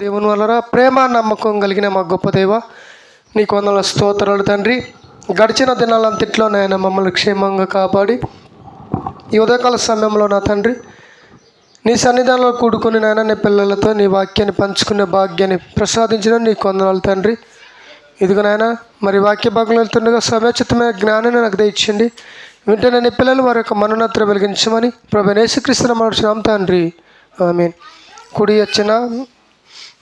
దేవుని వలన ప్రేమ నమ్మకం కలిగిన మా గొప్ప దేవ నీకు వందల స్తోత్రాలు తండ్రి. గడిచిన దినాలంతట్లో నాయన మమ్మల్ని క్షేమంగా కాపాడి ఈ ఉదయకాల సమయంలో నా తండ్రి నీ సన్నిధానంలో కూడుకుని నాయన నీ పిల్లలతో నీ వాక్యాన్ని పంచుకునే భాగ్యాన్ని ప్రసాదించిన నీకు వందనాలు తండ్రి. ఇదిగో నాయన మరి వాక్య భాగంలో వెళ్తుండగా సమయోచితమైన జ్ఞానాన్ని నాకు దయచండి వెంటనే నీ పిల్లలు వారి యొక్క మనోన్నత వెలిగించమని ప్రభు నేసుక్రీస్తున్న మనుషులం తండ్రి. ఆమె కుడి వచ్చిన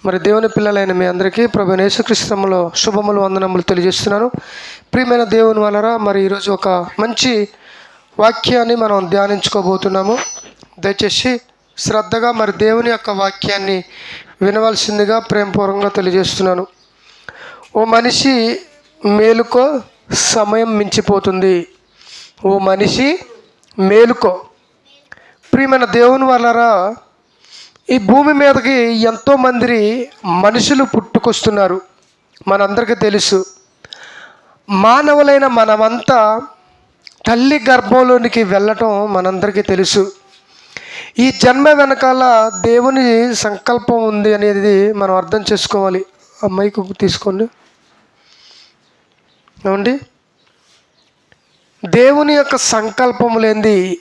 మరి దేవుని పిల్లలైన మీ అందరికీ ప్రభు యేసుక్రీస్తులో శుభములు వందనములు తెలియజేస్తున్నాను. ప్రియమైన దేవుని వలరా మరి ఈరోజు ఒక మంచి వాక్యాన్ని మనం ధ్యానించుకోబోతున్నాము. దయచేసి శ్రద్ధగా మరి దేవుని యొక్క వాక్యాన్ని వినవలసిందిగా ప్రేమపూర్వకంగా తెలియజేస్తున్నాను. ఓ మనిషి మేలుకో సమయం మించిపోతుంది. ఓ మనిషి మేలుకో. ప్రియమైన దేవుని వలరా ఈ భూమి మీదకి ఎంతోమంది మనుషులు పుట్టుకొస్తున్నారు. మనందరికీ తెలుసు. మానవులైన మనమంతా తల్లి గర్భంలోనికి వెళ్ళటం మనందరికీ తెలుసు. ఈ జన్మ వెనకాల దేవుని సంకల్పం ఉంది అనేది మనం అర్థం చేసుకోవాలి. అమ్మాయికి తీసుకోండి. ఏమండి? దేవుని యొక్క సంకల్పం లేనిది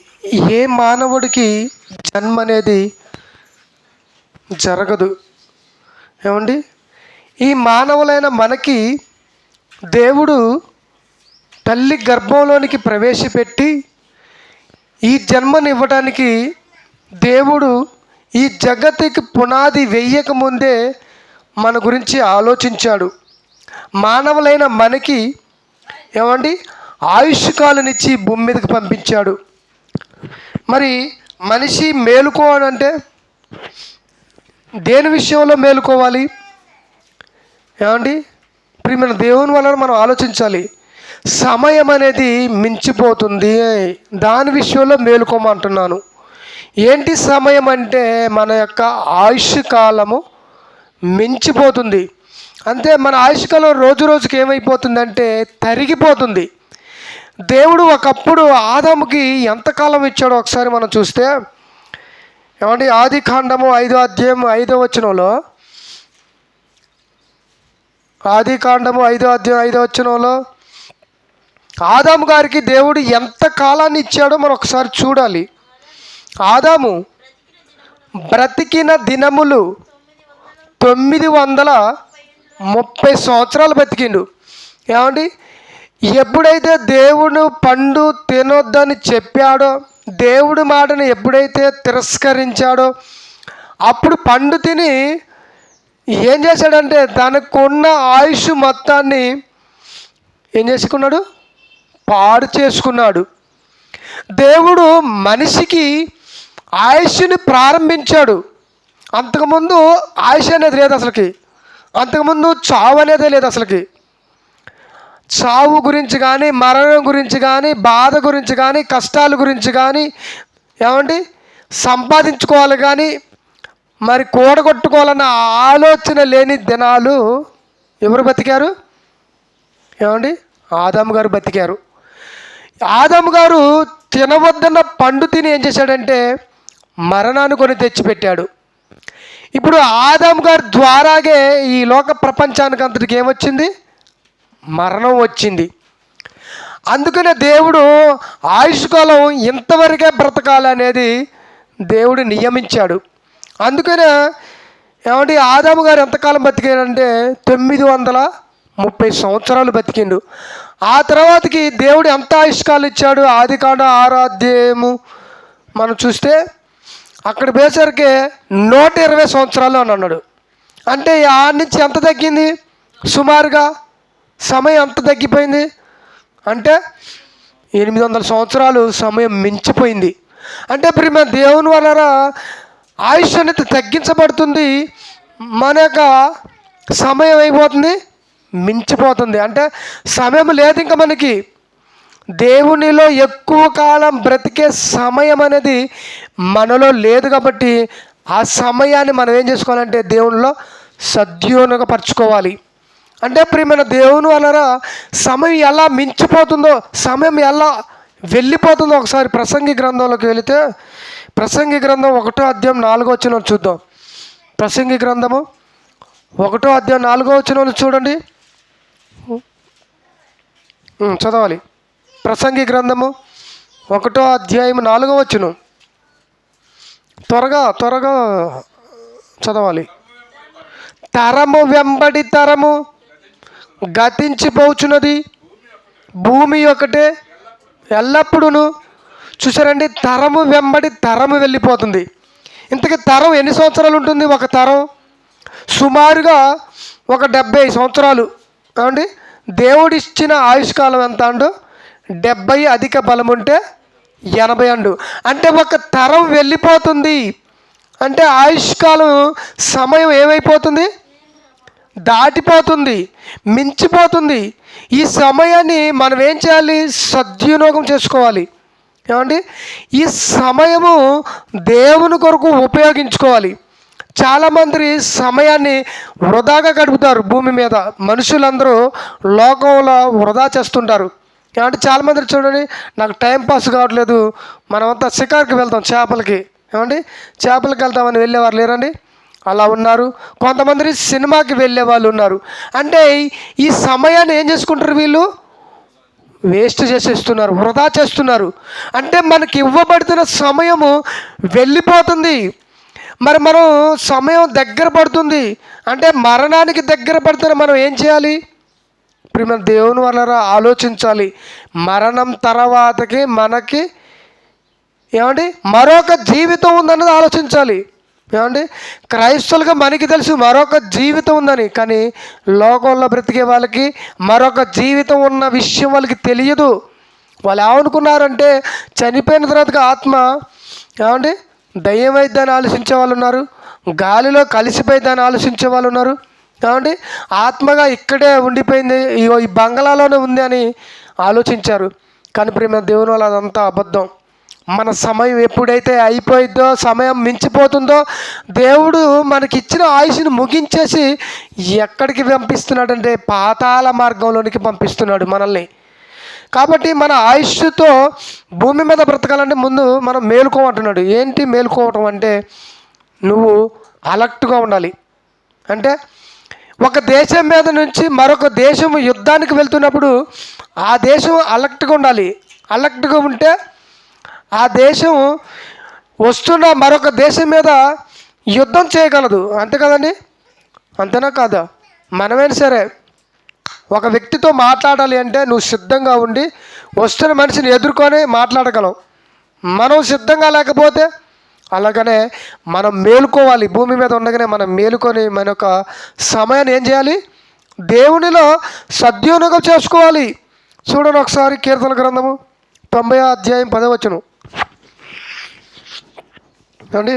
ఏ మానవుడికి జన్మ అనేది జరగదు. ఏమండి? ఈ మానవులైన మనకి దేవుడు తల్లి గర్భంలోనికి ప్రవేశపెట్టి ఈ జన్మనివ్వడానికి దేవుడు ఈ జగత్తుకి పునాది వెయ్యక ముందే మన గురించి ఆలోచించాడు. మానవులైన మనకి ఏమండి? ఆయుష్కాలనిచ్చి భూమి మీదకి పంపించాడు. మరి మనిషి మేలుకో అని అంటే దేని విషయంలో మేలుకోవాలి? ఏమండి? ప్రియమైన దేవుని వలన మనం ఆలోచించాలి. సమయం అనేది మించిపోతుంది. దాని విషయంలో మేలుకోమంటున్నాను. ఏంటి సమయం అంటే మన యొక్క ఆయుష్ కాలము మించిపోతుంది. అంతే మన ఆయుష్ కాలం రోజు రోజుకి ఏమైపోతుందంటే తరిగిపోతుంది. దేవుడు ఒకప్పుడు ఆదాముకి ఎంతకాలం ఇచ్చాడో ఒకసారి మనం చూస్తే ఏమండి? ఆది కాండము ఐదో అధ్యాయం ఐదో వచనంలో? ఆది కాండము ఐదో అధ్యాయం ఐదో వచనంలో? ఆదాము గారికి దేవుడు ఎంత కాలాన్ని ఇచ్చాడో మనం ఒకసారి చూడాలి. ఆదాము బ్రతికిన దినములు తొమ్మిది వందల ముప్పై సంవత్సరాలు బతికిండు ఏమండి? ఎప్పుడైతే దేవుడు పండు తినొద్దని చెప్పాడో దేవుడి మాటను ఎప్పుడైతే తిరస్కరించాడో అప్పుడు పండు తిని ఏం చేశాడంటే తనకున్న ఆయుష్ మొత్తాన్ని ఏం చేసుకున్నాడు? పాడు చేసుకున్నాడు. దేవుడు మనిషికి ఆయుష్ని ప్రారంభించాడు. అంతకుముందు ఆయుష్ అనేది లేదు అసలుకి. అంతకుముందు చావు అనేది లేదు అసలుకి. చావు గురించి కానీ మరణం గురించి కానీ బాధ గురించి కానీ కష్టాల గురించి కానీ ఏమండి? సంపాదించుకోవాలి కానీ మరి కూడగొట్టుకోవాలన్న ఆలోచన లేని దినాలు ఎవరు బతికారు? ఏమండి? ఆదాము గారు బతికారు. ఆదాము గారు తినవద్దన్న పండు తిని ఏం చేశాడంటే మరణాన్ని కొని తెచ్చిపెట్టాడు. ఇప్పుడు ఆదాము గారి ద్వారాగే ఈ లోక ప్రపంచానికి అంతటికి ఏమొచ్చింది? మరణం వచ్చింది. అందుకనే దేవుడు ఆయుష్కాలం ఇంతవరకే బ్రతకాలనేది దేవుడు నియమించాడు. అందుకనే ఏమంటే ఆదాము గారు ఎంతకాలం బతికాడంటే తొమ్మిది వందల ముప్పై సంవత్సరాలు బతికిండు. ఆ తర్వాతకి దేవుడు ఎంత ఆయుష్కాలు ఇచ్చాడు? ఆది కాండ ఆరాధ్యము మనం చూస్తే అక్కడ పోయేసరికి నూట ఇరవై సంవత్సరాలు అని అన్నాడు. అంటే ఆ నుంచి ఎంత తగ్గింది? సుమారుగా సమయం ఎంత తగ్గిపోయింది? అంటే ఎనిమిది వందల సంవత్సరాలు సమయం మించిపోయింది. అంటే ఇప్పుడు మన దేవుని వలన ఆయుష్ అనేది తగ్గించబడుతుంది. మన యొక్క సమయం అయిపోతుంది మించిపోతుంది. అంటే సమయం లేదు ఇంకా మనకి. దేవునిలో ఎక్కువ కాలం బ్రతికే సమయం అనేది మనలో లేదు కాబట్టి ఆ సమయాన్ని మనం ఏం చేసుకోవాలంటే దేవునిలో సద్యోనగపరచుకోవాలి అంటే ప్రియమైన దేవుని వలన సమయం ఎలా మించిపోతుందో సమయం ఎలా వెళ్ళిపోతుందో ఒకసారి ప్రసంగి గ్రంథంలోకి వెళితే ప్రసంగి గ్రంథం ఒకటో అధ్యాయం నాలుగో వచ్చిన చూద్దాం. ప్రసంగి గ్రంథము ఒకటో అధ్యాయం నాలుగో వచ్చిన వాళ్ళు చూడండి చదవాలి. ప్రసంగి గ్రంథము ఒకటో అధ్యాయం నాలుగో వచ్చును త్వరగా త్వరగా చదవాలి. తరము వెంబడి తరము గతించిపోచున్నది. భూమి ఒకటే ఎల్లప్పుడూను. చూసారండి తరము వెంబడి తరము వెళ్ళిపోతుంది. ఇంతకీ తరం ఎన్ని సంవత్సరాలు ఉంటుంది ఒక తరం? సుమారుగా ఒక డెబ్బై సంవత్సరాలు. ఏమండి? దేవుడిచ్చిన ఆయుష్కాలం ఎంత అండు? డెబ్బై అధిక బలం ఉంటే ఎనభై అండు. అంటే ఒక తరం వెళ్ళిపోతుంది. అంటే ఆయుష్కాలం సమయం ఏమైపోతుంది? దాటిపోతుంది మించిపోతుంది. ఈ సమయాన్ని మనం ఏం చేయాలి? సద్వినియోగం చేసుకోవాలి. ఏమండి? ఈ సమయము దేవుని కొరకు ఉపయోగించుకోవాలి. చాలామంది సమయాన్ని వృధాగా గడుపుతారు భూమి మీద. మనుషులందరూ లోకంలో వృధా చేస్తుంటారు. ఏమంటే చాలామంది చూడండి నాకు టైం పాస్ కావట్లేదు. మనమంతా షికార్కి వెళ్తాం చేపలకి. ఏమండి? చేపలకి వెళ్తామని వెళ్ళేవారు లేరండి? అలా ఉన్నారు. కొంతమంది సినిమాకి వెళ్ళే వాళ్ళు ఉన్నారు. అంటే ఈ సమయాన్ని ఏం చేసుకుంటారు వీళ్ళు? వేస్ట్ చేసేస్తున్నారు వృధా చేస్తున్నారు. అంటే మనకి ఇవ్వబడుతున్న సమయము వెళ్ళిపోతుంది. మరి మనం సమయం దగ్గర పడుతుంది. అంటే మరణానికి దగ్గర పడుతున్న మనం ఏం చేయాలి? ఇప్పుడు మన దేవుని వల్ల ఆలోచించాలి. మరణం తర్వాతకి మనకి ఏమండి? మరొక జీవితం ఉందన్నది ఆలోచించాలి. ఏమండి? క్రైస్తవులుగా మనకి తెలుసు మరొక జీవితం ఉందని కానీ లోకంలో బ్రతికే వాళ్ళకి మరొక జీవితం ఉన్న విషయం వాళ్ళకి తెలియదు. వాళ్ళు ఏమనుకున్నారంటే చనిపోయిన తర్వాత ఆత్మ ఏమండి? దయ్యమైద్దని ఆలోచించే వాళ్ళు ఉన్నారు గాలిలో కలిసిపోయిద్దని ఆలోచించే వాళ్ళు ఉన్నారు. ఏమండి? ఆత్మగా ఇక్కడే ఉండిపోయింది ఇగో ఈ బంగళాలోనే ఉంది అని ఆలోచించారు. కానీ ప్రేమ దేవుని వాళ్ళు అదంతా అబద్ధం. మన సమయం ఎప్పుడైతే అయిపోయిందో సమయం మించిపోతుందో దేవుడు మనకి ఇచ్చిన ఆయుష్ని ముగించేసి ఎక్కడికి పంపిస్తున్నాడంటే పాతాళ మార్గంలోనికి పంపిస్తున్నాడు మనల్ని. కాబట్టి మన ఆయుష్తో భూమి మీద బ్రతకాలంటే ముందు మనం మేలుకోమంటున్నాడు. ఏంటి మేలుకోవటం అంటే నువ్వు అలర్ట్గా ఉండాలి. అంటే ఒక దేశం మీద నుంచి మరొక దేశం యుద్ధానికి వెళ్తున్నప్పుడు ఆ దేశం అలర్ట్గా ఉండాలి. అలర్ట్గా ఉంటే ఆ దేశం వస్తున్న మరొక దేశం మీద యుద్ధం చేయగలదు. అంతే కదండి? అంతేనా కాదా? మనమైనా సరే ఒక వ్యక్తితో మాట్లాడాలి అంటే నువ్వు సిద్ధంగా ఉండి వస్తున్న మనిషిని ఎదుర్కొని మాట్లాడగలవు. మనం సిద్ధంగా లేకపోతే అలాగనే మనం మేలుకోవాలి. భూమి మీద ఉండగానే మనం మేలుకొని మన యొక్క సమయాన్ని ఏం చేయాలి? దేవునిలో సద్వినియోగం చేసుకోవాలి. చూడండి ఒకసారి కీర్తన గ్రంథము తొంభై అధ్యాయం పదవచ్చును ఏమండి?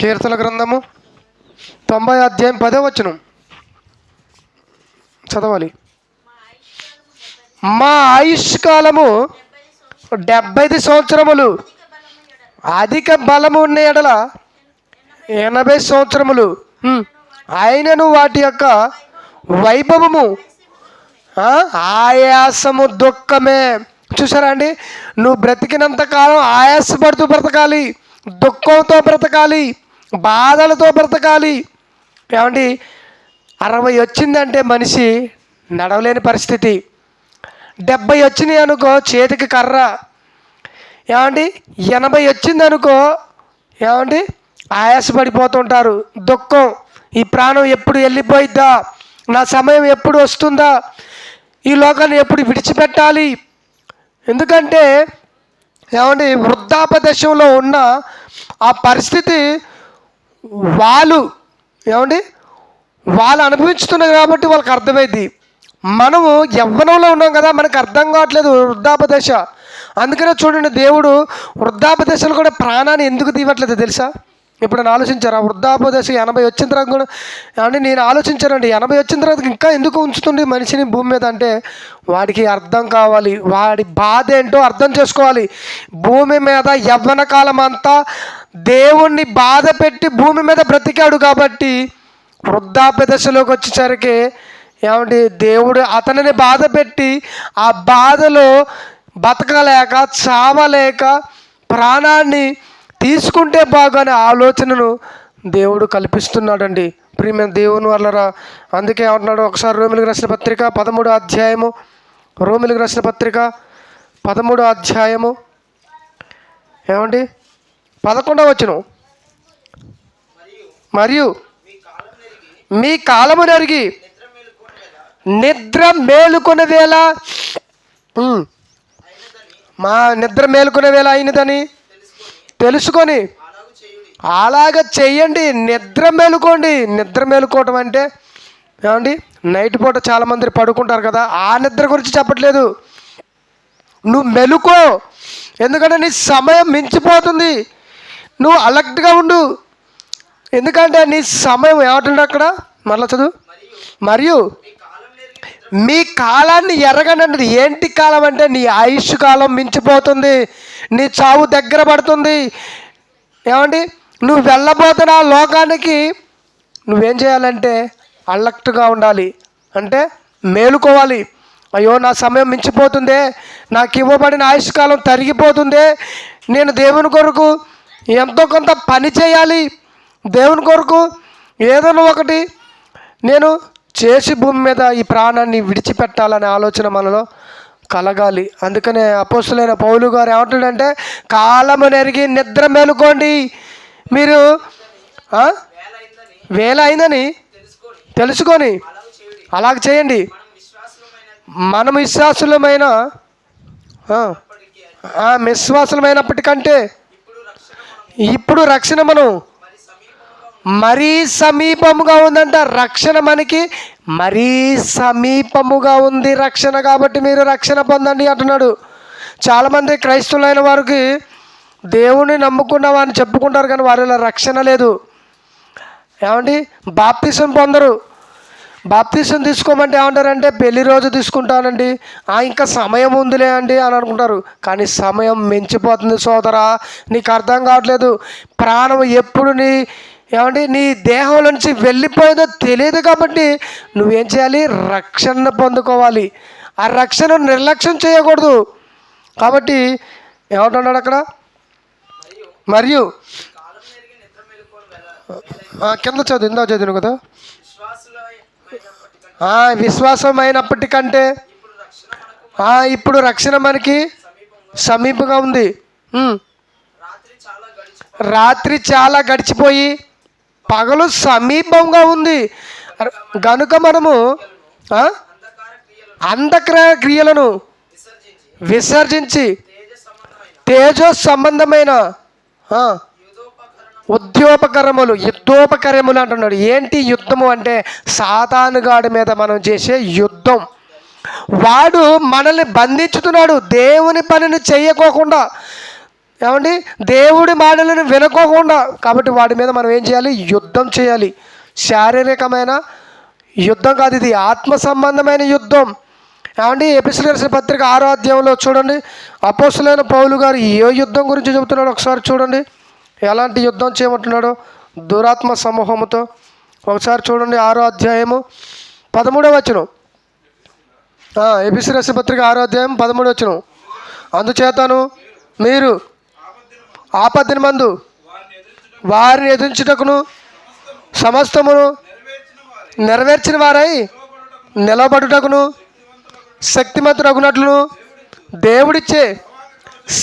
కీర్తన గ్రంథము తొంభై అధ్యాయం పదే వచనం. చదవాలి. మా ఆయుష్ కాలము డెబ్బై ఐదు సంవత్సరములు అధిక బలము ఉన్న ఎడల ఎనభై సంవత్సరములు. ఆయనను వాటి యొక్క వైభవము ఆయాసము దుఃఖమే. చూసారా అండి? నువ్వు బ్రతికినంత కాలం ఆయాసపడుతూ బ్రతకాలి. దుఃఖంతో బ్రతకాలి బాధలతో బ్రతకాలి. ఏమండి? అరవై వచ్చిందంటే మనిషి నడవలేని పరిస్థితి. డెబ్బై వచ్చినాయి అనుకో చేతికి కర్ర. ఏమండి? ఎనభై వచ్చింది అనుకో ఏమండి? ఆయాసపడిపోతుంటారు. దుఃఖం ఈ ప్రాణం ఎప్పుడు వెళ్ళిపోయిద్దా? నా సమయం ఎప్పుడు వస్తుందా? ఈ లోకాన్ని ఎప్పుడు విడిచిపెట్టాలి? ఎందుకంటే ఏమండి వృద్ధాపదశంలో ఉన్న ఆ పరిస్థితి వాళ్ళు ఏమండి? వాళ్ళు అనుభవిస్తున్నారు కాబట్టి వాళ్ళకి అర్థమైంది. మనము యవ్వనంలో ఉన్నాం కదా మనకు అర్థం కావట్లేదు వృద్ధాపదశ. అందుకనే చూడండి దేవుడు వృద్ధాపదశలు కూడా ప్రాణాన్ని ఎందుకు తీయట్లేదు తెలుసా? ఎప్పుడైనా ఆలోచించారా? ఆలోచించారు ఆ ఎనభై వచ్చిన తర్వాత కూడా అంటే నేను ఆలోచించానండి. ఎనభై వచ్చిన తర్వాత ఇంకా ఎందుకు ఉంచుతుంది మనిషిని భూమి మీద అంటే వాడికి అర్థం కావాలి. వాడి బాధ ఏంటో అర్థం చేసుకోవాలి. భూమి మీద యవ్వన కాలం అంతా దేవుణ్ణి బాధ పెట్టి భూమి మీద బ్రతికాడు కాబట్టి వృద్ధాప్య దశలోకి వచ్చేసరికి ఏమంటే దేవుడు అతనిని బాధ పెట్టి ఆ బాధలో బతకలేక చావలేక ప్రాణాన్ని తీసుకుంటే బాగానే ఆలోచనను దేవుడు కల్పిస్తున్నాడండి. ప్రియమైన దేవుని వల్లరా అందుకే అంటున్నాడు ఒకసారి రోమిలకు రాసిన పత్రిక పదమూడు అధ్యాయము. రోమిలకు రాసిన పత్రిక పదమూడు అధ్యాయము. ఏమండి? పదకొండవ వచ్చును మరియు మీ కాలము నరిగి నిద్ర మేలుకునే వేళ మా నిద్ర మేలుకునే వేళ అయినదని తెలుసుకొని అలాగ చెయ్యండి. నిద్ర మేలుకోండి. నిద్ర మేలుకోవటం అంటే ఏమండి? నైట్ పూట చాలామంది పడుకుంటారు కదా ఆ నిద్ర గురించి చెప్పట్లేదు. నువ్వు మెలుకో. ఎందుకంటే నీ సమయం మించిపోతుంది. నువ్వు అలర్ట్గా ఉండు. ఎందుకంటే నీ సమయం ఏమంటుండే అక్కడ? మరలా చదువు. మరియు మీ కాలాన్ని ఎరగనండి ఏంటి కాలం అంటే నీ ఆయుష్ కాలం మించిపోతుంది నీ చావు దగ్గర పడుతుంది. ఏమండి? నువ్వు వెళ్ళబోతున్న లోకానికి నువ్వేం చేయాలంటే అలర్ట్గా ఉండాలి. అంటే మేలుకోవాలి. అయ్యో నా సమయం మించిపోతుందే నాకు ఇవ్వబడిన ఆయుష్ కాలం తరిగిపోతుందే నేను దేవుని కొరకు ఎంతో కొంత పని చేయాలి. దేవుని కొరకు ఏదైనా ఒకటి నేను చేసి భూమి మీద ఈ ప్రాణాన్ని విడిచిపెట్టాలనే ఆలోచన మనలో కలగాలి. అందుకనే అపోసులైన పౌలు గారు ఏమంటాడంటే కాలము నెరిగి నిద్ర మేలుకోండి. మీరు వేల అయిందని తెలుసుకొని అలాగ చేయండి. మనం విశ్వాసులమైన విశ్వాసులమైనప్పటికంటే ఇప్పుడు రక్షణ మనం మరీ సమీపముగా ఉందంట రక్షణ మనకి. మరీ సమీపముగా ఉంది రక్షణ కాబట్టి మీరు రక్షణ పొందండి అంటున్నాడు. చాలామంది క్రైస్తవులైన వారికి దేవుని నమ్ముకున్న వారిని చెప్పుకుంటారు కానీ వారిలో రక్షణ లేదు. ఏమండి? బాప్తిసం పొందరు. బాప్తిసం తీసుకోమంటే ఏమంటారంటే పెళ్ళి రోజు తీసుకుంటానండి. ఆ ఇంకా సమయం ఉందిలే అండి అని అనుకుంటారు. కానీ సమయం మించిపోతుంది సోదరా. నీకు అర్థం కావట్లేదు. ప్రాణం ఎప్పుడు నీ ఏమండి నీ దేహంలో నుంచి వెళ్ళిపోయిందో తెలియదు కాబట్టి నువ్వేం చేయాలి? రక్షణ పొందుకోవాలి. ఆ రక్షణ నిర్లక్ష్యం చేయకూడదు. కాబట్టి ఏమంటున్నాడు అక్కడ? మరియు కింద చదువు ఇందా చదివిన కదా? ఆ, విశ్వాసమైనప్పటికంటే ఇప్పుడు రక్షణ మనకి సమీపంగా ఉంది. రాత్రి చాలా గడిచిపోయి పగలు సమీపంగా ఉంది. గనుక మనము అంధక్ర క్రియలను విసర్జించి తేజో సంబంధమైన ఉద్యోపకరములు యుద్ధోపకరములు అంటున్నాడు. ఏంటి యుద్ధము అంటే సాతానుగాడి మీద మనం చేసే యుద్ధం. వాడు మనల్ని బంధించుతున్నాడు. దేవుని పనిని చేయకోకుండా ఏమండి? దేవుడి మాటలను వినుకోకుండా. కాబట్టి వాడి మీద మనం ఏం చేయాలి? యుద్ధం చేయాలి. శారీరకమైన యుద్ధం కాదు ఇది. ఆత్మ సంబంధమైన యుద్ధం. ఏమండి? ఎపిసిలర్స్ పత్రిక ఆరో అధ్యాయంలో చూడండి. అపోసులైన పౌలు గారు ఏ యుద్ధం గురించి చెబుతున్నాడు ఒకసారి చూడండి. ఎలాంటి యుద్ధం చేయమంటున్నాడో? దురాత్మ సమూహముతో. ఒకసారి చూడండి ఆరో అధ్యాయము పదమూడవ వచనం. ఎపిసిరస్ పత్రిక ఆరో అధ్యాయం పదమూడు వచనం. అందుచేతను మీరు ఆపద్దిన మందు వారిని ఎదిరించుటకును సమస్తమును నెరవేర్చిన వారై నిలబడుటకును శక్తిమంతుడగునట్లును దేవుడిచ్చే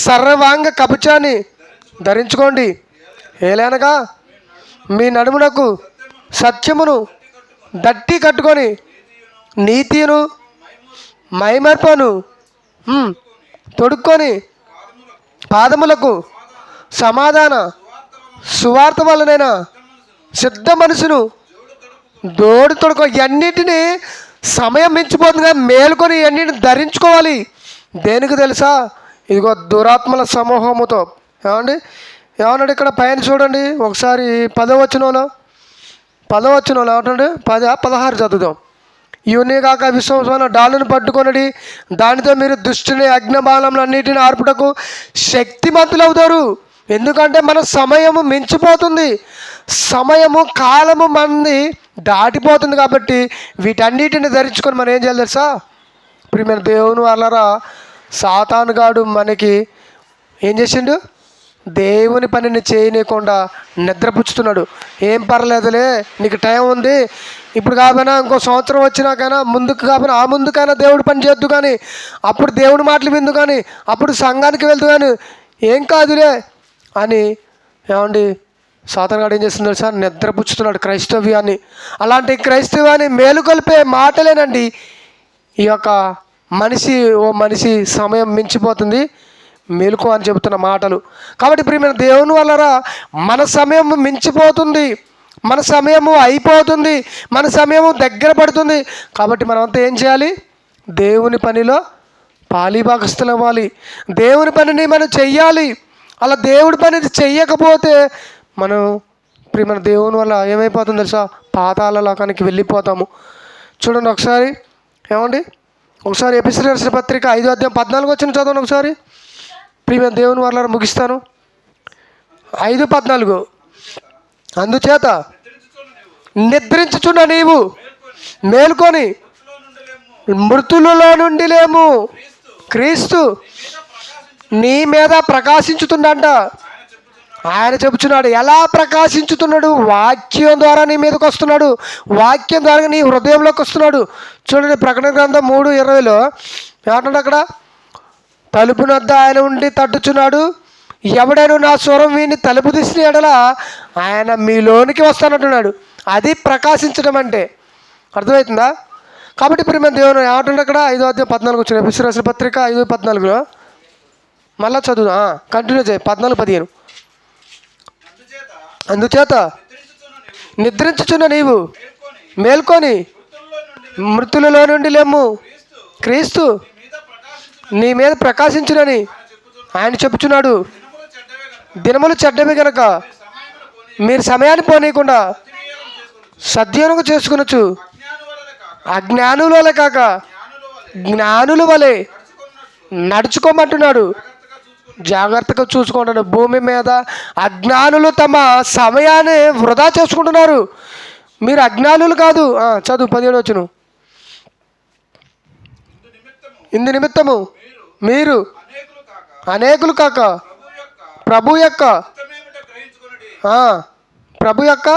సర్వాంగ కవచాన్ని ధరించుకోండి. ఏలనగా మీ నడుమునకు సత్యమును దట్టి కట్టుకొని నీతిను మైమర్పను తొడుక్కొని పాదములకు సమాధాన సువార్త వలనైనా సిద్ధ మనసును దోడి తొడుకో ఇవన్నిటినీ సమయం మించిపోతుందిగా మేలుకొని ఇవన్నిటిని ధరించుకోవాలి. దేనికి తెలుసా? ఇదిగో దురాత్మల సమూహముతో. ఏమండి? ఏమన్నాడు ఇక్కడ పైన చూడండి ఒకసారి పదవచనంలో పదవచనంలో ఏమంటాడు? పద పదహారు చదువుదాం. ఇవన్నీ కాక విశ్వాసమైన డాలును పట్టుకొనడి దానితో మీరు దుష్టిని అగ్నిబాణములన్నిటిని ఆర్పుటకు శక్తిమంతులు అవుతారు ఎందుకంటే మన సమయము మించిపోతుంది. సమయము కాలము మంది దాటిపోతుంది కాబట్టి వీటన్నిటిని ధరించుకొని మనం ఏం చేయాలి తెలుసా? ఇప్పుడు మన దేవుని వాళ్ళరా సాతానుగాడు మనకి ఏం చేసిండు? దేవుని పనిని చేయనీయకుండా నిద్రపుచ్చుతున్నాడు. ఏం పర్లేదులే నీకు టైం ఉంది. ఇప్పుడు కాకపోయినా ఇంకో సంవత్సరం వచ్చినాకైనా ముందుకు కాకపోయినా ఆ ముందుకైనా దేవుడు పని చేద్దు కానీ అప్పుడు దేవుడి మాటలు విందు కానీ అప్పుడు సంఘానికి వెళ్తూ కానీ ఏం కాదులే. అని ఏమండి? సాతనగాడు ఏం చేస్తున్నాడు సార్? నిద్రపుచ్చుతున్నాడు క్రైస్తవ్యాన్ని. అలాంటి క్రైస్తవ్యాన్ని మేలుకొల్పే మాటలేనండి. ఈ యొక్క మనిషి ఓ మనిషి సమయం మించిపోతుంది. మేలుకో అని చెబుతున్న మాటలు. కాబట్టి ప్రియమైన దేవుని వల్లరా మన సమయం మించిపోతుంది. మన సమయము అయిపోతుంది. మన సమయము దగ్గర పడుతుంది. కాబట్టి మనమంతా ఏం చేయాలి? దేవుని పనిలో పాలిభాగస్తులు అవ్వాలి దేవుని పనిని మనం చెయ్యాలి. అలా దేవుడి పని చెయ్యకపోతే మనం ప్రియమైన దేవుని వల్ల ఏమైపోతుంది తెలుసా? పాతాల లోకానికి వెళ్ళిపోతాము. చూడండి ఒకసారి ఏమండి? ఒకసారి ఎపిసిడర్స్ పత్రిక ఐదో అధ్యాయం పద్నాలుగు వచ్చిన చదవండి ఒకసారి. ప్రియమైన దేవుని వల్ల ముగిస్తాను. ఐదు పద్నాలుగు. అందుచేత నిద్రించుచున్న నీవు మేల్కొని మృతులలో నుండి లేము. క్రీస్తు నీ మీద ప్రకాశించుతుండంట. ఆయన చెబుతున్నాడు ఎలా ప్రకాశించుతున్నాడు? వాక్యం ద్వారా నీ మీదకి వస్తున్నాడు. వాక్యం ద్వారా నీ హృదయంలోకి వస్తున్నాడు. చూడండి ప్రకటన గ్రంథం మూడు ఇరవైలో ఏమంటాడు అక్కడ? తలుపు నద్ద ఆయన ఉండి తట్టుచున్నాడు. ఎవడైనా నా స్వరం వీని తలుపు తీసిన ఎడల ఆయన మీలోనికి వస్తానంటున్నాడు. అది ప్రకాశించడం అంటే. అర్థమవుతుందా కాబట్టి ఇప్పుడు మేము దేవుని ఏమంటుండే అక్కడ? ఐదో అధ్యాయం పద్నాలుగు వచ్చిన విశ్వాస పత్రిక ఐదు పద్నాలుగులో మళ్ళా చదువు కంటిన్యూ చేయి. పద్నాలుగు పదిహేను. అందుచేత నిద్రించుచున్న నీవు మేల్కొని మృతులలో నుండి లేము. క్రీస్తు నీ మీద ప్రకాశించునని ఆయన చెప్పుచున్నాడు. దినములు చెడ్డమే కనుక మీరు సమయాన్ని పోనీయకుండా సద్వినియోగం చేసుకునొచ్చు అజ్ఞానుల వలె కాక జ్ఞానుల వలె నడుచుకోమంటున్నాడు. జాగ్రత్తగా చూసుకుంటాడు. భూమి మీద అజ్ఞానులు తమ సమయాన్ని వృధా చేసుకుంటున్నారు. మీరు అజ్ఞానులు కాదు. చదువు పదిహేడు వచ్చును ఇందు నిమిత్తము మీరు అనేకులు కాక ప్రభు యొక్క ప్రభు యొక్క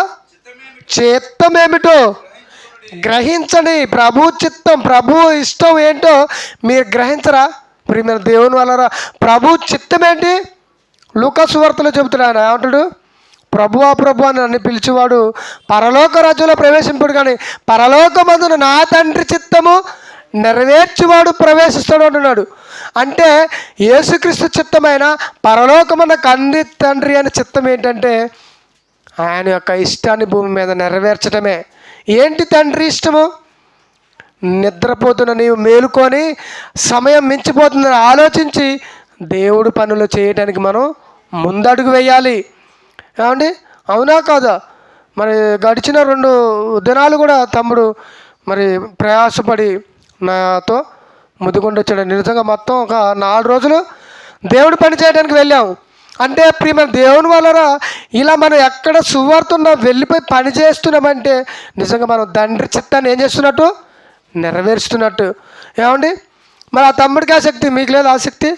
చిత్తం ఏమిటో గ్రహించండి. ప్రభు చిత్తం ప్రభు ఇష్టం ఏంటో మీరు గ్రహించరా? ప్రియమైన దేవుని వలన ప్రభు చిత్తం ఏంటి? లూకాసు వార్తలో చెబుతున్నాడు ఆయన ఏమంటాడు? ప్రభువా ప్రభు అని నన్ను పిలిచేవాడు పరలోక రాజ్యంలో ప్రవేశింపుడు కానీ పరలోకమందున నా తండ్రి చిత్తము నెరవేర్చువాడు ప్రవేశిస్తాడు అంటున్నాడు. అంటే యేసుక్రీస్తు చిత్తమైన పరలోకమన్న కంది తండ్రి అనే చిత్తం ఏంటంటే ఆయన యొక్క ఇష్టాన్ని భూమి మీద నెరవేర్చడమే ఏంటి తండ్రి ఇష్టము? నిద్రపోతున్న నీవు మేలుకొని సమయం మించిపోతుందని ఆలోచించి దేవుడు పనులు చేయడానికి మనం ముందడుగు వేయాలి. ఏమండి? అవునా కాదా? మరి గడిచిన రెండు దినాలు కూడా తమ్ముడు మరి ప్రయాసపడి నాతో ముదిగుండి వచ్చాడు. నిజంగా మొత్తం ఒక నాలుగు రోజులు దేవుడు పని చేయడానికి వెళ్ళాం. అంటే ప్రియమైన దేవుని వలన ఇలా మనం ఎక్కడ సువార్తున్నా వెళ్ళిపోయి పని చేస్తున్నామంటే నిజంగా మనం తండ్రి చిత్తాన్ని ఏం చేస్తున్నట్టు? నెరవేరుస్తున్నట్టు. ఏమండి? మరి ఆ తమ్ముడికి ఆసక్తి మీకు లేదు ఆసక్తి?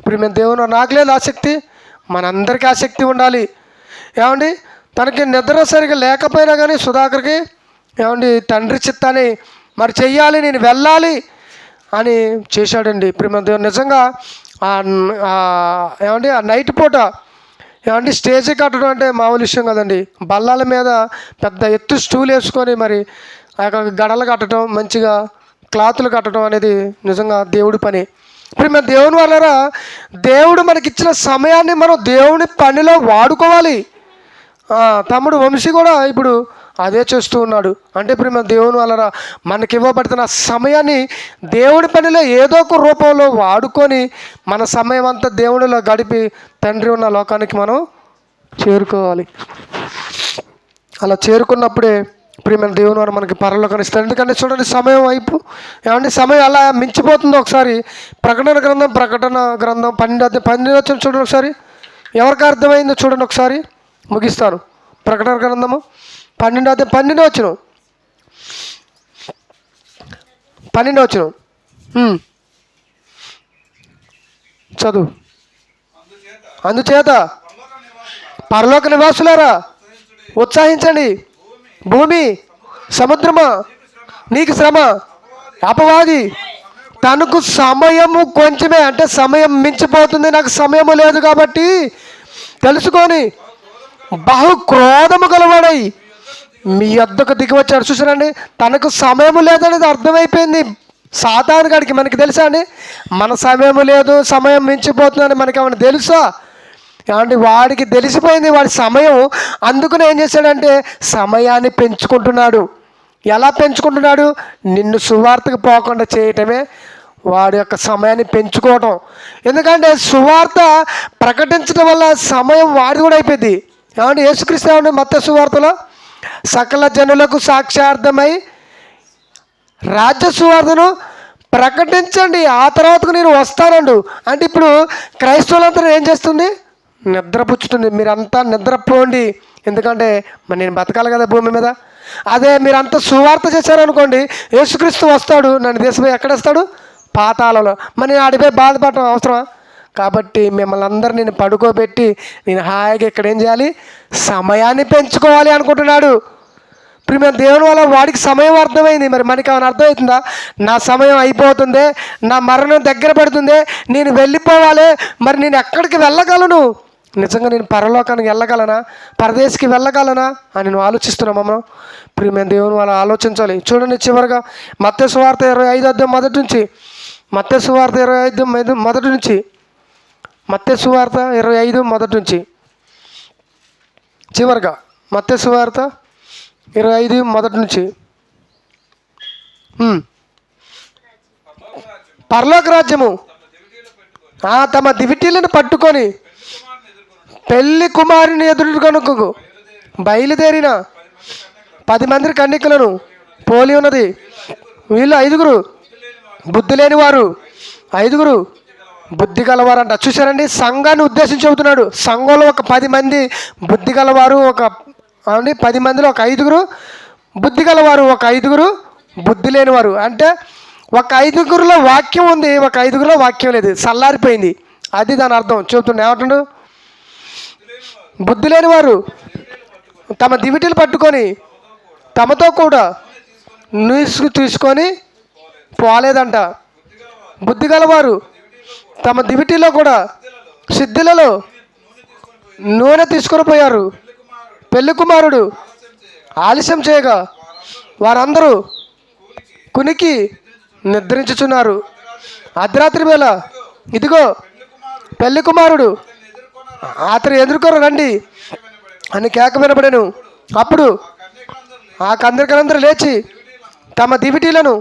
ఇప్పుడు మేము దేవుని నాకు లేదు ఆసక్తి. మనందరికీ ఆసక్తి ఉండాలి. ఏమండి? తనకి నిద్ర సరిగా లేకపోయినా కానీ సుధాకర్కి ఏమండి తండ్రి చిత్తాన్ని మరి చెయ్యాలి నేను వెళ్ళాలి అని చేశాడండి. ప్రేమ దేవుడు నిజంగా ఆ ఏమండి ఆ నైట్ పూట ఏమండి స్టేజ్ కట్టడం అంటే మామూలు విషయం కదండి. బల్లాల మీద పెద్ద ఎత్తు స్టూల్ వేసుకొని మరి ఆ యొక్క గడలు కట్టడం మంచిగా క్లాతులు కట్టడం అనేది నిజంగా దేవుడి పని. ఇప్పుడు మేము దేవుని వాళ్ళరా దేవుడు మనకిచ్చిన సమయాన్ని మనం దేవుని పనిలో వాడుకోవాలి. తమ్ముడు వంశీ కూడా ఇప్పుడు అదే చేస్తూ ఉన్నాడు. అంటే ఇప్పుడు మన దేవుని వాళ్ళరా మనకి ఇవ్వబడుతున్న సమయాన్ని దేవుడి పనిలో ఏదో ఒక రూపంలో వాడుకొని మన సమయం అంతా దేవునిలో గడిపి తండ్రి ఉన్న లోకానికి మనం చేరుకోవాలి. అలా చేరుకున్నప్పుడే ప్రియమైన దేవుని వారు మనకి పరలోకం ఇస్తారు. ఎందుకంటే చూడండి సమయం వైపు ఏమంటే సమయం అలా మించిపోతుంది ఒకసారి. ప్రకటన గ్రంథం ప్రకటన గ్రంథం పన్నెండు అధ్యాయం పన్నెండు వచ్చిన చూడండి ఒకసారి. ఎవరికి అర్థమైందో చూడండి ఒకసారి. ముగిస్తాను. ప్రకటన గ్రంథము పన్నెండు అదే పన్నెండు వచ్చిన. పన్నెండు వచ్చిన. చదువు. అందుచేత పరలోక నివాసులారా ఉత్సాహించండి. భూమి సముద్రమా? నీకు శ్రమ? అపవాది. తనకు సమయము కొంచెమే అంటే సమయం మించిపోతుంది. నాకు సమయము లేదు కాబట్టి తెలుసుకొని బహు క్రోధము గలవాడై మీ వద్దకు దిగి వచ్చాడు. చూసారండి తనకు సమయం లేదనేది అర్థమైపోయింది. సాధారణ గాడికి మనకి తెలుసా అండి? మన సమయం లేదు సమయం మించిపోతుందని మనకి ఏమైనా తెలుసా? ఏమంటే వాడికి తెలిసిపోయింది వాడి సమయం. అందుకని ఏం చేశాడంటే సమయాన్ని పెంచుకుంటున్నాడు. ఎలా పెంచుకుంటున్నాడు? నిన్ను సువార్తకు పోకుండా చేయటమే వాడి యొక్క సమయాన్ని పెంచుకోవటం. ఎందుకంటే సువార్త ప్రకటించడం వల్ల సమయం వాడి కూడా అయిపోయింది. ఏమంటే యేసుక్రీస్తు ఏమంటే మత సువార్తలో? సకల జనులకు సాక్ష్యార్థమై రాజ్య సువార్తను ప్రకటించండి. ఆ తర్వాతకు నేను వస్తానండు. అంటే ఇప్పుడు క్రైస్తవులంతా ఏం చేస్తుంది? నిద్రపుచ్చుతుంది. మీరంతా నిద్రపోండి. ఎందుకంటే మరి నేను బతకాలి కదా భూమి మీద. అదే మీరంతా సువార్త చేశారనుకోండి యేసుక్రీస్తు వస్తాడు నన్ను దేశపోయి ఎక్కడేస్తాడు? పాతాలలో మరి నేను ఆడిపోయి బాధపడటం అవసరమా? కాబట్టి మిమ్మల్ని అందరూ నేను పడుకోబెట్టి నేను హాయిగా ఇక్కడ ఏం చేయాలి? సమయాన్ని పెంచుకోవాలి అనుకుంటున్నాడు. ఇప్పుడు మేము దేవుని వల్ల వాడికి సమయం అర్థమైంది. మరి మనకి ఏమైనా అర్థమవుతుందా? నా సమయం అయిపోతుంది నా మరణం దగ్గర పడుతుంది నేను వెళ్ళిపోవాలి. మరి నేను ఎక్కడికి వెళ్ళగలను? నిజంగా నేను పరలోకానికి వెళ్ళగలనా? పరదేశికి వెళ్ళగలనా? అని నువ్వు ఆలోచిస్తున్నావు మమ్మల్ని ఇప్పుడు మేము దేవుని వాళ్ళు ఆలోచించాలి. చూడండి చివరిగా మత్స్య సువార్త ఇరవై ఐదు అద్దం మొదటి నుంచి. మత్స్య సువార్త ఇరవై ఐదు మొదటి నుంచి. మత్స్య సువార్త ఇరవై ఐదు మొదటి నుంచి. చివరిగా మత్స్య సువార్త ఇరవై ఐదు మొదటి నుంచి. పరలోక రాజ్యము. ఆ, తమ దివిటీలను పట్టుకొని పెళ్ళి కుమారుని ఎదురు కనుకకు బయలుదేరిన పది మంది కన్నికలను పోలి ఉన్నది. వీళ్ళు ఐదుగురు బుద్ధి లేని వారు ఐదుగురు బుద్ధి గలవారు అంట చూసారండి సంఘాన్ని ఉద్దేశించి చెబుతున్నాడు. సంఘంలో ఒక పది మంది బుద్ధి గలవారు ఒక అండి పది మందిలో ఒక ఐదుగురు బుద్ధి గలవారు ఒక ఐదుగురు బుద్ధి లేనివారు అంటే ఒక ఐదుగురులో వాక్యం ఉంది ఒక ఐదుగురులో వాక్యం లేదు. చల్లారిపోయింది అది దాని అర్థం. చెబుతుండే ఏమంటున్నాడు? బుద్ధి లేని వారు తమ దివిటీలు పట్టుకొని తమతో కూడా నీసుకు తీసుకొని పోలేదంట. బుద్ధి గలవారు తమ దివిటీలో కూడా సిద్ధిలలో నూనె తీసుకొని పోయారు. పెళ్ళి కుమారుడు ఆలస్యం చేయగా వారందరూ కునికి నిద్రించుచున్నారు. అర్ధరాత్రి వేళ ఇదిగో పెళ్ళి కుమారుడు అతను ఎదుర్కొరు రండి. అని కేక వినబడెను. అప్పుడు ఆ కందరికలందరూ లేచి తమ దివిటీలను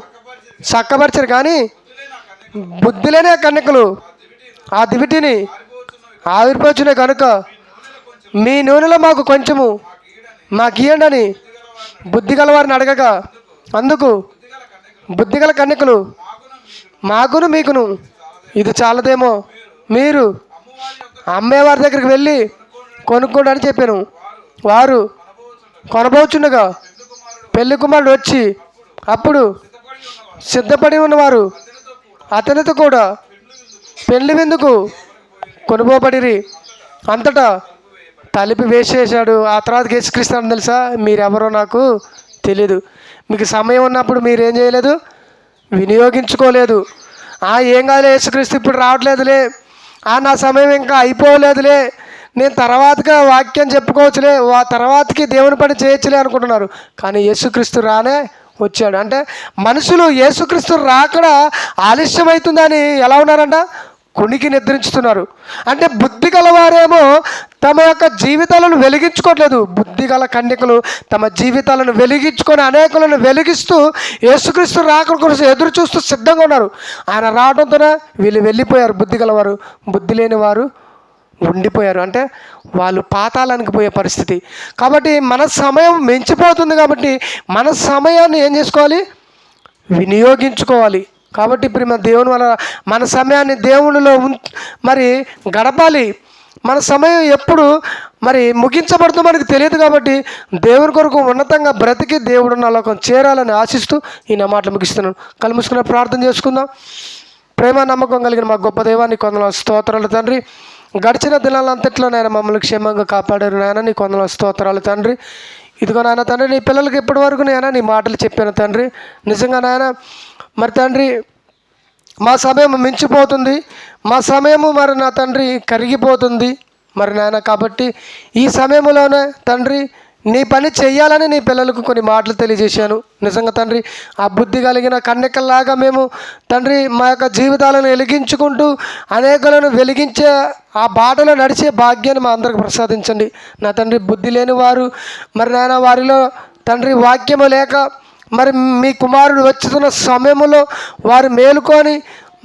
చక్కబరిచారు. కానీ బుద్ధి లేని ఆ కన్యకలు ఆ దివిటిని ఆవిర్భవించిన కనుక మీ నూనెలో మాకు కొంచెము మాకు ఇయ్యండి అని బుద్ధి గలవారిని అడగగా అందుకు బుద్ధిగల కన్యకలు మాకును మీకును ఇది చాలదేమో మీరు అమ్మేవారి దగ్గరికి వెళ్ళి కొనుక్కోండి అని చెప్పాను. వారు కొనబోచుండగా పెళ్ళి కుమారుడు వచ్చి అప్పుడు సిద్ధపడి ఉన్నవారు అతనితో కూడా పెళ్ళి విందుకు కొనుగోబడిరి అంతటా తలిపి వేసేసాడు ఆ తర్వాత యేసుక్రీస్తాను తెలుసా? మీరెవరో నాకు తెలీదు. మీకు సమయం ఉన్నప్పుడు మీరు ఏం చేయలేదు? వినియోగించుకోలేదు. ఆ ఏం కాదు యేసుక్రీస్తు ఇప్పుడు రావట్లేదులే. నా సమయం ఇంకా అయిపోలేదులే. నేను తర్వాతగా వాక్యం చెప్పుకోవచ్చులే. వా తర్వాతకి దేవుని పని చేయొచ్చులే అనుకుంటున్నారు. కానీ యేసుక్రీస్తు రానే వచ్చాడు. అంటే మనుషులు యేసుక్రీస్తు రాకడ ఆలస్యమవుతుందని ఎలా ఉన్నారంట? కునికి నిద్రించుతున్నారు. అంటే బుద్ధి గలవారేమో తమ యొక్క జీవితాలను వెలిగించుకోవట్లేదు. బుద్ధి గల కన్యకలు తమ జీవితాలను వెలిగించుకొని అనేకులను వెలిగిస్తూ యేసుక్రీస్తు రాకడ కోసం ఎదురు చూస్తూ సిద్ధంగా ఉన్నారు. ఆయన రావడంతోనే వీళ్ళు వెళ్ళిపోయారు. బుద్ధి గలవారు బుద్ధి లేని వారు ఉండిపోయారు. అంటే వాళ్ళు పాతాళానికి పోయే పరిస్థితి. కాబట్టి మన సమయం మించిపోతుంది కాబట్టి మన సమయాన్ని ఏం చేసుకోవాలి? వినియోగించుకోవాలి. కాబట్టి ఇప్పుడు మన దేవుని వల్ల మన సమయాన్ని దేవునిలో ఉం మరి గడపాలి. మన సమయం ఎప్పుడు మరి ముగించబడుతుందో మనకు తెలియదు కాబట్టి దేవుని కొరకు ఉన్నతంగా బ్రతికి దేవుడు నలకం చేరాలని ఆశిస్తూ ఈ నా మాటలు ముగిస్తున్నాను. కలుముసుకున్న ప్రార్థన చేసుకుందాం. ప్రేమ నమ్మకం కలిగిన మా గొప్ప దేవాన్ని కొందరు స్తోత్రాలు తండ్రి. గడిచిన దినాలంతట్లో నాయన మమ్మల్ని క్షేమంగా కాపాడారు నాయన నీ కొందరు స్తోత్రాలు తండ్రి. ఇదిగో నాయన తండ్రి నీ పిల్లలకి ఇప్పటి వరకు నాయన నీ మాటలు చెప్పాను తండ్రి. నిజంగా నాయన మరి తండ్రి మా సమయం మించిపోతుంది. మా సమయము మరి నా తండ్రి కరిగిపోతుంది. మరి నాయన కాబట్టి ఈ సమయంలోనే తండ్రి నీ పని చేయాలని నీ పిల్లలకు కొన్ని మాటలు తెలియజేశాను. నిజంగా తండ్రి ఆ బుద్ధి కలిగిన కన్యకల్లాగా మేము తండ్రి మా యొక్క జీవితాలను వెలిగించుకుంటూ అనేకులను వెలిగించే ఆ బాటలో నడిచే భాగ్యాన్ని మా అందరికి ప్రసాదించండి. నా తండ్రి బుద్ధి లేని వారు మరి నాయన వారిలో తండ్రి వాక్యము లేక మరి మీ కుమారుడు వచ్చుతున్న సమయంలో వారు మేలుకొని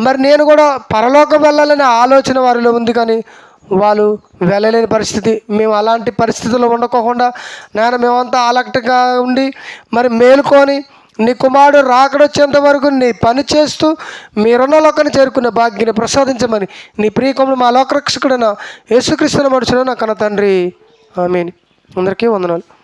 మరి నేను కూడా పరలోకం వెళ్ళాలనే ఆలోచన వారిలో ఉంది కానీ వాళ్ళు వెళ్ళలేని పరిస్థితి. మేము అలాంటి పరిస్థితుల్లో ఉండకోకుండా నాయన మేమంతా అలక్ట్గా ఉండి మరి మేలుకొని నీ కుమారుడు రాకడొచ్చేంత వరకు నీ పని చేస్తూ మీరున్న లోకాన్ని చేరుకునే భాగ్యని ప్రసాదించమని నీ ప్రియకములు మా లోకరక్షకుడైన యేసుక్రీస్తుని మడుచున నా కన్న తండ్రి. ఆమె అందరికీ వందనాలు.